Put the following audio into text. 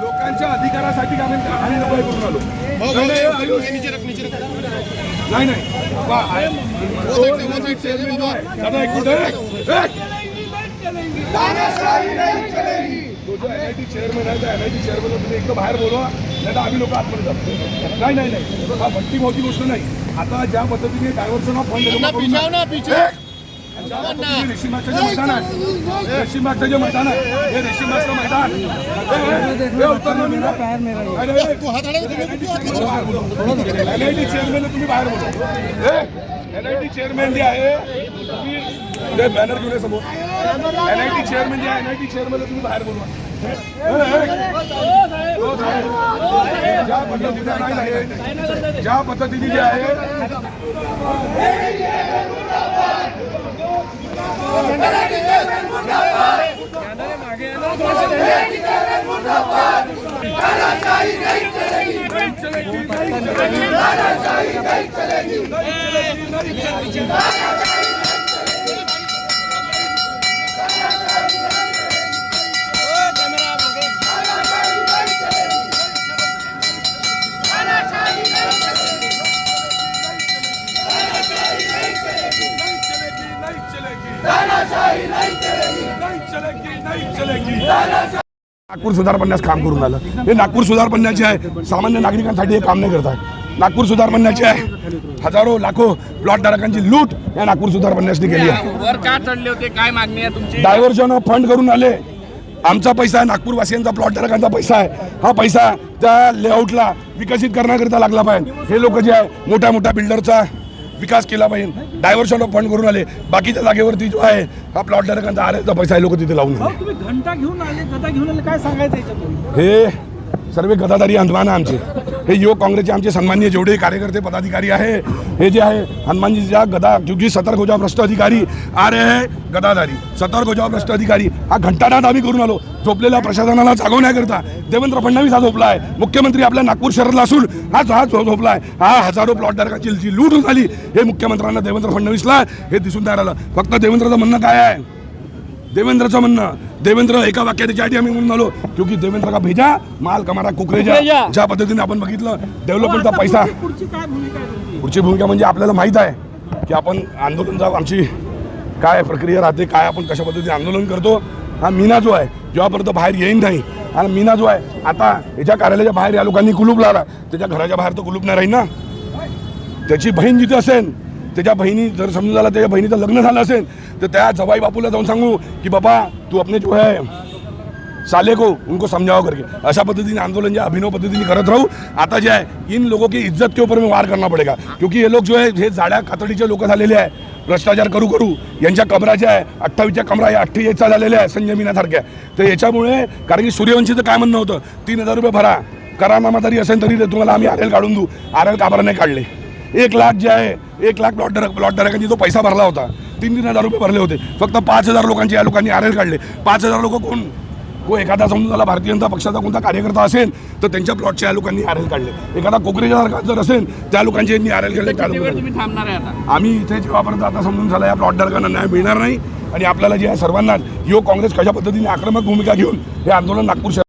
लोकांच्या अधिकारासाठी कारण आम्ही लढाई करून आलो नाही नाही हो, हो, एनआयटी चेअरमॅन आहे. त्या बाहेर बोलवा नाही आम्ही लोक आतमध्ये जातो. नाही नाही नाही. हा मोठी गोष्ट नाही. आता ज्या पद्धतीने डायव्हर्सन ऑफ फंड रेशीमागचं जे मैदान आहे रेशीमागचं जे मैदान आहे हे रेशीमागचं मैदान हे- चेअरमॅन तुम्ही बाहेर बोला एनआयटी चेअरमॅन जे आहे तुम्ही बॅनर घेऊन समोर एनआयटी चेअरमॅन जे आहे एनआयटी चेअरमॅन तुम्ही बाहेर बोलवा. ज्या पद्धतीने ज्या पद्धतीने जे आहे नहीं चलेगी नहीं चलेगी नहीं चलेगी नागपूर सुधार बनण्यास काम करून आलं. हे नागपूर सुधार बनण्याचे आहे. सामान्य नागरिकांसाठी हे काम नाही करत आहे. नागपूर सुधार बनण्याचे आहे. हजारो लाखो प्लॉट धारकांची लूट या नागपूर सुधार बनण्यासनी केली आहे. काय मागणी आहे तुमची? डायव्हर्जन फंड करून आले. आमचा पैसा आहे नागपूर वासियांचा प्लॉट धारकांचा पैसा आहे. हा पैसा त्या लेआउटला विकसित करण्याकरिता लागला पाहिजे. हे लोक जे आहे मोठ्या मोठ्या बिल्डरचा विकास केला पाहिजे. डायव्हर्शन ऑफ फंड करून आले. बाकीच्या जागेवरती जो आहे हा प्लॉट धारकांचा आरेचा पैसा आहे लोक तिथे लावून आले. घंटा घेऊन आले गदा घेऊन आले काय सांगायचं हे सर्व गदादारी हनुमान आहे आमचे. हे युवक काँग्रेसचे आमचे सन्माननीय जेवढे कार्यकर्ते पदाधिकारी आहे हे जे आहे हनुमानजीच्या गदा क्योंकि सतर्क हो जाओ भ्रष्ट अधिकारी अरे गदाधारी है सतर्क हो जाओ भ्रष्ट अधिकारी हा घंटानाद आम्ही करून आलो झोपलेल्या प्रशासनाला जागवण्याकरता देवेंद्र फडणवीस हा झोपला आहे मुख्यमंत्री आपल्या नागपूर शहरातला असून हा हा झोपला आहे हा हजारो प्लॉटधारकांची जी लूट झाली हे मुख्यमंत्र्यांना देवेंद्र फडणवीसला हे दिसून तयार आलं फक्त देवेंद्रचं म्हणणं काय आहे? देवेंद्रचं म्हणणं. देवेंद्र एका वाक्यात याच्यासाठी आम्ही म्हणून आलो. क्योंकि देवेंद्र का भेजा माल कमारा कुकरेजा ज्या पद्धतीने आपण बघितलं डेव्हलपमेंटचा पैसा. पुढची- भूमिका म्हणजे आपल्याला माहीत आहे की आपण आंदोलनचा आमची काय प्रक्रिया राहते काय आपण कशा पद्धतीने आंदोलन करतो हा मीना जो आहे जेव्हापर्यंत बाहेर येईन नाही आणि मीना जो आहे आता याच्या कार्यालयाच्या बाहेर या लोकांनी कुलूप लावला. त्याच्या घराच्या बाहेर तर कुलूप नाही राहील ना. त्याची बहीण जिथे असेल त्याच्या बहिणी जर समजून झाला त्याच्या बहिणीचं लग्न झालं असेल तर त्या जवाई बापूला जाऊन सांगू की बाबा तू अपने जो है साले को उनको समझाओ करके. अशा पद्धतीने आंदोलन जे अभिनव पद्धतीने करत राहू आता जे आहे इन लोगों की इज्जत के ऊपर में वार करना पडेगा. क्योंकि हे लोक जो आहे हे जाड्या कातडीचे लोक झालेले आहे. भ्रष्टाचार करू करू यांच्या कमरा ज्या आहे अठ्ठावीसच्या कमरा या अठ्ठेचाळीसचा झालेल्या आहे संजय मीनासारख्या तर याच्यामुळे कारण की सूर्यवंशीचं काय म्हणणं होतं? तीन हजार रुपये भरा. करानामा जरी असेल तरी ते तुम्हाला आम्ही आरेल काढून देऊ. आरेल काबराने नाही काढले. एक लाख जे आहे एक लाख प्लॉट धारक प्लॉट धारकांनी जो पैसा भरला होता तीन तीन हजार रुपये भरले होते. फक्त पाच हजार लोकांचे या लोकांनी आर एल काढले. पाच हजार लोक कोण? को एखादा समजून झाला भारतीय जनता पक्षाचा कोणता कार्यकर्ता असेल तर त्यांच्या प्लॉटच्या या लोकांनी आर एल काढले. एखादा कोकरेच्या जर असेल त्या लोकांची यांनी आर एल काढले. त्या लोकांनी आम्ही इथे जेव्हापर्यंत आता समजून झाला या प्लॉट धारकांना न्याय मिळणार नाही आणि आपल्याला जे आहे सर्वांना युवक काँग्रेस कशा पद्धतीने आक्रमक भूमिका घेऊन हे आंदोलन नागपूर